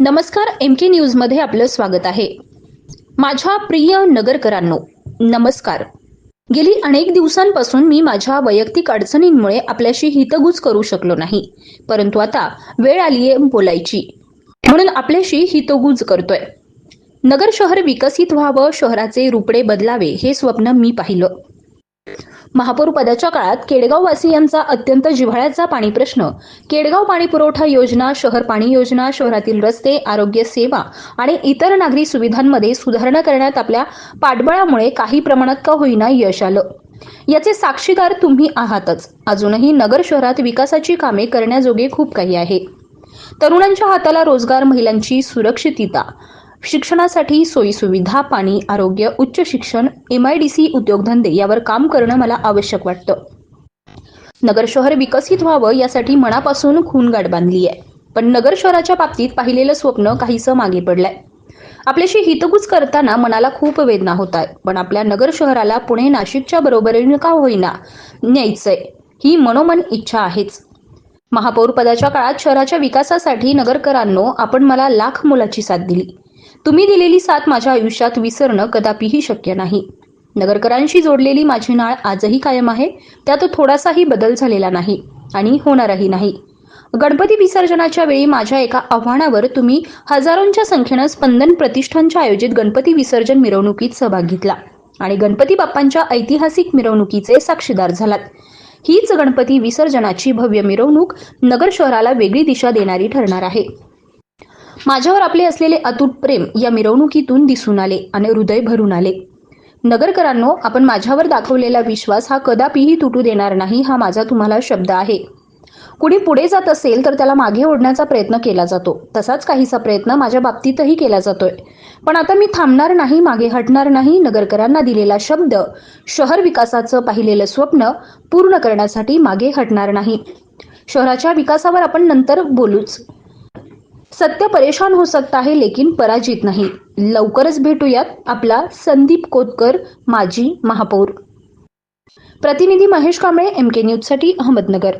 नमस्कार एम के न्यूजमध्ये आपलं स्वागत आहे. माझ्या प्रिय नगरकरांनो नमस्कार. गेली अनेक दिवसांपासून मी माझ्या वैयक्तिक अडचणींमुळे आपल्याशी हितगुज करू शकलो नाही परंतु आता वेळ आलीये बोलायची. म्हणून आपल्याशी हितगुज करतोय. नगर शहर विकसित व्हावं शहराचे रुपडे बदलावे हे स्वप्न मी पाहिलं. महापौर पदाच्या काळात केडगाववासियांचा अत्यंत जिव्हाळ्याचा पाणी प्रश्न. केडगाव पाणी पुरवठा योजना शहर पाणी योजना शहरातील रस्ते आरोग्य सेवा आणि इतर नागरी सुविधांमध्ये सुधारणा करण्यात आपल्या पाठबळामुळे काही प्रमाणात का होईना यश आलं? याचे साक्षीदार तुम्ही आहातच. अजूनही नगर शहरात विकासाची कामे करण्याजोगे खूप काही आहे. तरुणांच्या हाताला रोजगार महिलांची सुरक्षितता शिक्षणासाठी सोयीसुविधा पाणी आरोग्य उच्च शिक्षण एम आय डी सी उद्योगधंदे यावर काम करणं मला आवश्यक वाटतं. नगर शहर विकसित व्हावं यासाठी मनापासून खूनगाठ बांधली आहे पण नगर शहराच्या बाबतीत पाहिलेलं स्वप्न काहीसं मागे पडलंय. आपल्याशी हितगुज करताना मनाला खूप वेदना होत आहे पण आपल्या नगर शहराला पुणे नाशिकच्या बरोबरीने का होईना न्यायचंय ही मनोमन इच्छा आहेच. महापौर पदाच्या काळात शहराच्या विकासासाठी नगरकरांनो आपण मला लाख मोलाची साथ दिली. तुम्ही दिलेली साथ माझ्या आयुष्यात विसरणं कदापिही शक्य नाही. नगरकरांशी जोडलेली माझी नाळ आजही कायम आहे त्यात थोडासाही बदल झालेला नाही आणि होणारही नाही. गणपती विसर्जनाच्या वेळी माझ्या एका आव्हानावर तुम्ही हजारोंच्या संख्येनं स्पंदन प्रतिष्ठानच्या आयोजित गणपती विसर्जन मिरवणुकीत सहभाग घेतला आणि गणपती बाप्पांच्या ऐतिहासिक मिरवणुकीचे साक्षीदार झालात. हीच गणपती विसर्जनाची भव्य मिरवणूक नगर शहराला वेगळी दिशा देणारी ठरणार आहे. माझ्यावर आपले असलेले अतूट प्रेम या मिरवणुकीतून दिसून आले आणि हृदय भरून आले. नगरकरांनो आपण माझ्यावर दाखवलेला विश्वास हा कदापिही तुटू देणार नाही हा माझा तुम्हाला शब्द आहे. कुणी पुढे जात असेल तर त्याला मागे ओढण्याचा प्रयत्न केला जातो. तसाच काहीसा प्रयत्न माझ्या बाबतीतही केला जातोय. पण आता मी थांबणार नाही मागे हटणार नाही नगरकरांना दिलेला शब्द शहर विकासाचं पाहिलेलं स्वप्न पूर्ण करण्यासाठी मागे हटणार नाही. शहराच्या विकासावर आपण नंतर बोलूच. सत्य परेशान हो सकता है लेकिन पराजित नाही. लवकरच भेटूयात आपला संदीप कोतकर माजी महापौर. प्रतिनिधी महेश कांबळे एम के न्यूजसाठी अहमदनगर.